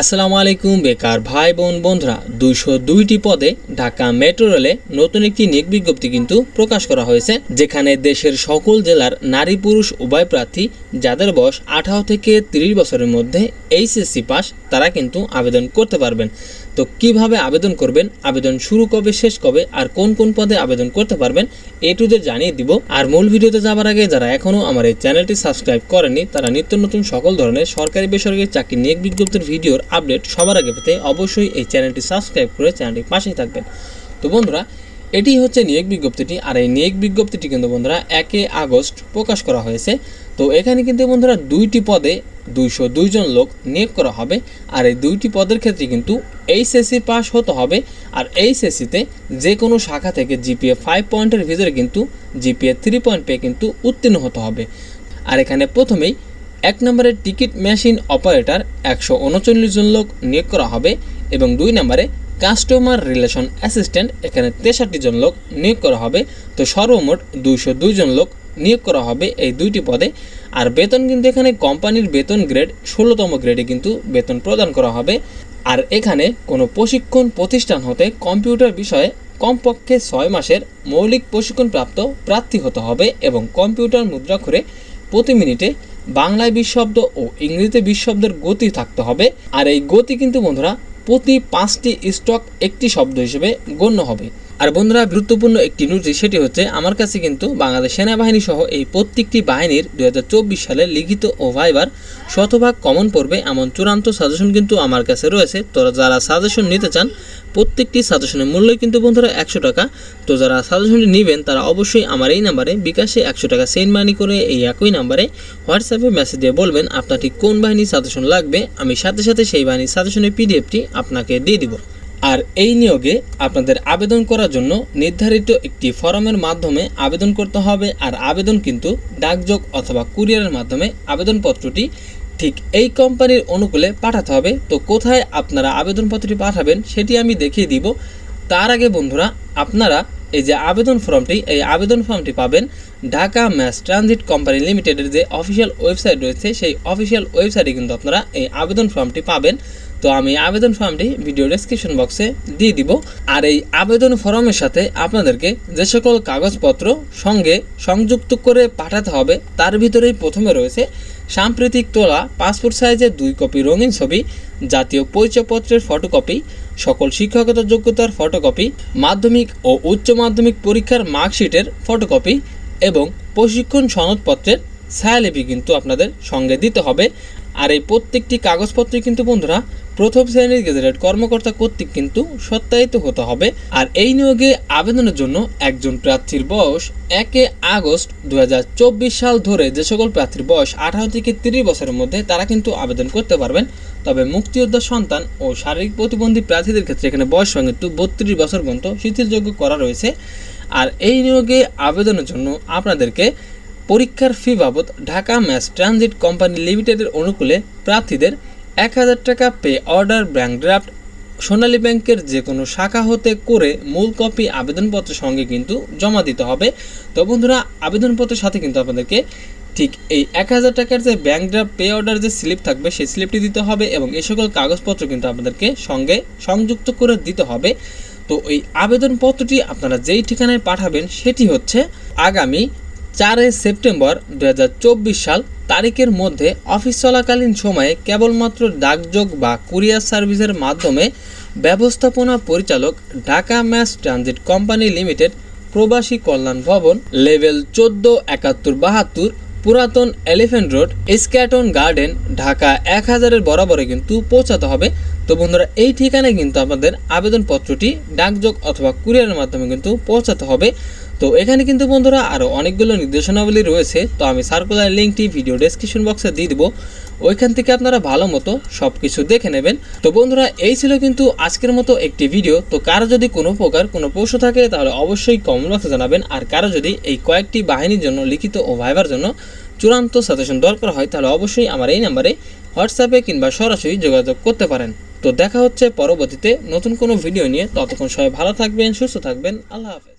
আসসালামু আলাইকুম, বেকার ভাই, বোন, বন্ধুরা। দুইশো দুইটি পদে ঢাকা মেট্রো রেলে নতুন একটি নিয়োগ বিজ্ঞপ্তি কিন্তু প্রকাশ করা হয়েছে, যেখানে দেশের সকল জেলার নারী পুরুষ উভয় প্রার্থী যাদের বয়স আঠারো থেকে তিরিশ বছরের মধ্যে এইচএসসি পাস, তারা কিন্তু আবেদন করতে পারবেন। তো কীভাবে আবেদন করবেন, আবেদন শুরু কবে, শেষ কবে, আর কোন কোন পদে আবেদন করতে পারবেন, এ জানিয়ে দিব। আর মূল ভিডিওতে যাবার আগে যারা এখনও আমার এই চ্যানেলটি সাবস্ক্রাইব করেনি তারা নিত্য নতুন সকল ধরনের সরকারি বেসরকারি চাকরি নিয়োগ বিজ্ঞপ্তির ভিডিওর আপডেট সবার আগে পেতে অবশ্যই এই চ্যানেলটি সাবস্ক্রাইব করে চ্যানেলটির পাশেই থাকবেন। তো বন্ধুরা এটি হচ্ছে নিয়োগ বিজ্ঞপ্তিটি, আর এই নিয়োগ বিজ্ঞপ্তিটি কিন্তু বন্ধুরা একে আগস্ট প্রকাশ করা হয়েছে। তো এখানে কিন্তু বন্ধুরা দুইটি পদে দুইশো দুইজন লোক নিয়োগ করা হবে, আর এই দুইটি পদের ক্ষেত্রে কিন্তু এইচএসসি পাস হতে হবে, আর এইচএসসিতে যে কোনো শাখা থেকে জিপিএ ফাইভ পয়েন্টের ভিতরে কিন্তু জিপিএ থ্রি পয়েন্ট পেয়ে কিন্তু উত্তীর্ণ হতে হবে। আর এখানে প্রথমেই এক নম্বরের টিকিট মেশিন অপারেটর একশো উনচল্লিশ জন লোক নিয়োগ করা হবে, এবং দুই নম্বরে কাস্টমার রিলেশন অ্যাসিস্ট্যান্ট এখানে তেষট্টি জন লোক নিয়োগ করা হবে। তো সর্বমোট দুইশো দুই জন লোক নিয়োগ করা হবে এই দুইটি পদে। আর বেতন কিন্তু এখানে কোম্পানির বেতন গ্রেড, ষোলোতম গ্রেডে কিন্তু বেতন প্রদান করা হবে। আর এখানে কোনো প্রশিক্ষণ প্রতিষ্ঠান হতে কম্পিউটার বিষয়ে কমপক্ষে ছয় মাসের মৌলিক প্রশিক্ষণপ্রাপ্ত প্রার্থী হতে হবে এবং কম্পিউটার মুদ্রা করে প্রতি মিনিটে বাংলায় বিশ শব্দ ও ইংরেজিতে বিশ শব্দের গতি থাকতে হবে। আর এই গতি কিন্তু বন্ধুরা প্রতি পাঁচটি স্টক একটি শব্দ হিসেবে গণ্য হবে। আর বন্ধুরা, গুরুত্বপূর্ণ একটি নোটিশ সেটি হচ্ছে, আমার কাছে কিন্তু বাংলাদেশ সেনাবাহিনী সহ এই প্রত্যেকটি বাহিনীর দু হাজার চব্বিশ সালে লিখিত ও ভাইবার শতভাগ কমন পড়বে এমন চূড়ান্ত সাজেশন কিন্তু আমার কাছে রয়েছে। তো যারা সাজেশন নিতে চান, প্রত্যেকটি সাজেশনের মূল্য কিন্তু বন্ধুরা একশো টাকা। তো যারা সাজেশনটি নেবেন, তারা অবশ্যই আমার এই নাম্বারে বিকাশে একশো টাকা সেন্ড মানি করে এই একই নাম্বারে হোয়াটসঅ্যাপে মেসেজ দিয়ে বলবেন, আপনার ঠিক কোন বাহিনীর সাজেশন লাগবে। আমি সাথে সাথে সেই বাহিনীর সাজেশনের পিডিএফটি আপনাকে দিয়ে দিব। আর এই নিয়োগে আপনাদের আবেদন করার জন্য নির্ধারিত একটি ফরমের মাধ্যমে আবেদন করতে হবে, আর আবেদন কিন্তু ডাকযোগ অথবা কুরিয়ারের মাধ্যমে আবেদনপত্রটি ঠিক এই কোম্পানির অনুকূলে পাঠাতে হবে। তো কোথায় আপনারা আবেদনপত্রটি পাঠাবেন সেটি আমি দেখিয়ে দিব। তার আগে বন্ধুরা, আপনারা এই যে আবেদন ফর্মটি, এই আবেদন ফর্মটি পাবেন ঢাকা ম্যাস ট্রানজিট কোম্পানি লিমিটেডের যে অফিসিয়াল ওয়েবসাইট রয়েছে, সেই অফিসিয়াল ওয়েবসাইটে কিন্তু আপনারা এই আবেদন ফর্মটি পাবেন। তো আমি আবেদন ফর্মটি ভিডিও ডেসক্রিপশন বক্সে দিয়ে দিব। আর এই আবেদন ফর্মের সাথে আপনাদেরকে যে সকল কাগজপত্র সঙ্গে সংযুক্ত করে পাঠাতে হবে, তার ভিতরেই প্রথমে রয়েছে সাম্প্রতিক তোলা পাসপোর্ট সাইজের দুই কপি রঙিন ছবি, জাতীয় পরিচয়পত্রের ফটোকপি সকল শিক্ষাগত যোগ্যতার ফটোকপি মাধ্যমিক ও উচ্চ মাধ্যমিক পরীক্ষার মার্কশিটের ফটোকপি এবং প্রশিক্ষণ সনদপত্রের ছায়ালিপি কিন্তু আপনাদের সঙ্গে দিতে হবে। আর এই প্রত্যেকটি কাগজপত্রই কিন্তু বন্ধুরা প্রথম শ্রেণির গেজেটেড কর্মকর্তা কর্তৃক কিন্তু সত্যায়িত হতে হবে। আর এই নিয়োগে আবেদনের জন্য একজন প্রার্থীর বয়স একে আগস্ট দু হাজার চব্বিশ সাল ধরে যে সকল প্রার্থীর বয়স আঠারো থেকে তিরিশ বছরের মধ্যে তারা কিন্তু আবেদন করতে পারবেন। তবে মুক্তিযোদ্ধা সন্তান ও শারীরিক প্রতিবন্ধী প্রার্থীদের ক্ষেত্রে এখানে বয়স কিন্তু বত্রিশ বছর পর্যন্ত শিথিলযোগ্য করা রয়েছে। আর এই নিয়োগে আবেদনের জন্য আপনাদেরকে পরীক্ষার ফি বাবদ ঢাকা ম্যাস ট্রানজিট কোম্পানি লিমিটেডের অনুকূলে প্রার্থীদের এক হাজার টাকা pay order bank draft Sonali ব্যাংকের যে কোনো শাখা হতে করে মূল কপি আবেদনপত্রের সঙ্গে কিন্তু জমা দিতে হবে। তো বন্ধুরা, আবেদনপত্রের সাথে কিন্তু আপনাদেরকে ঠিক এই এক হাজার টাকার যে ব্যাংক ড্রাফট পে অর্ডার যে স্লিপ থাকবে, সেই স্লিপটি দিতে হবে এবং এই সকল কাগজপত্র কিন্তু আপনাদেরকে সঙ্গে সংযুক্ত করে দিতে হবে। তো এই আবেদনপত্রটি আপনারা যেই ঠিকানায় পাঠাবেন, সেটি হচ্ছে আগামী চারই সেপ্টেম্বর দু হাজার চব্বিশ সাল তারিখের মধ্যে অফিস চলাকালীন সময়ে কেবলমাত্র ডাকযোগ বা কুরিয়ার সার্ভিসের মাধ্যমে ব্যবস্থাপনা পরিচালক Dhaka mass transit company limited, Probashi Kalyan Bhaban, level চোদ্দ, একাত্তর, বাহাত্তর, পুরাতন elephant road, Eskaton garden, Dhaka এক হাজারের বরাবরে কিন্তু পৌঁছাতে হবে। তো বন্ধুরা, এই ঠিকানায় কিন্তু আমাদের আবেদনপত্রটি ডাকযোগ অথবা কুরিয়ারের মাধ্যমে কিন্তু পৌঁছাতে হবে। তো এখানে কিন্তু বন্ধুরা আরও অনেকগুলো নির্দেশনাবলী রয়েছে, তো আমি সার্কুলার লিঙ্কটি ভিডিও ডেসক্রিপশন বক্সে দিয়ে দেবো। ওইখান থেকে আপনারা ভালো মতো সব কিছু দেখে নেবেন। তো বন্ধুরা, এই ছিল কিন্তু আজকের মতো একটি ভিডিও তো কারও যদি কোনো প্রকার কোনো প্রশ্ন থাকে, তাহলে অবশ্যই কমেন্ট বক্সে জানাবেন। আর কারও যদি এই কয়েকটি বাহিনীর জন্য লিখিত ও ভাইবার জন্য চূড়ান্ত সাজেশন দরকার হয়, তাহলে অবশ্যই আমার এই নাম্বারে হোয়াটসঅ্যাপে কিংবা সরাসরি যোগাযোগ করতে পারেন। তো দেখা হচ্ছে পরবর্তীতে নতুন কোনো ভিডিও নিয়ে। ততক্ষণ সবাই ভালো থাকবেন, সুস্থ থাকবেন। আল্লাহ হাফেজ।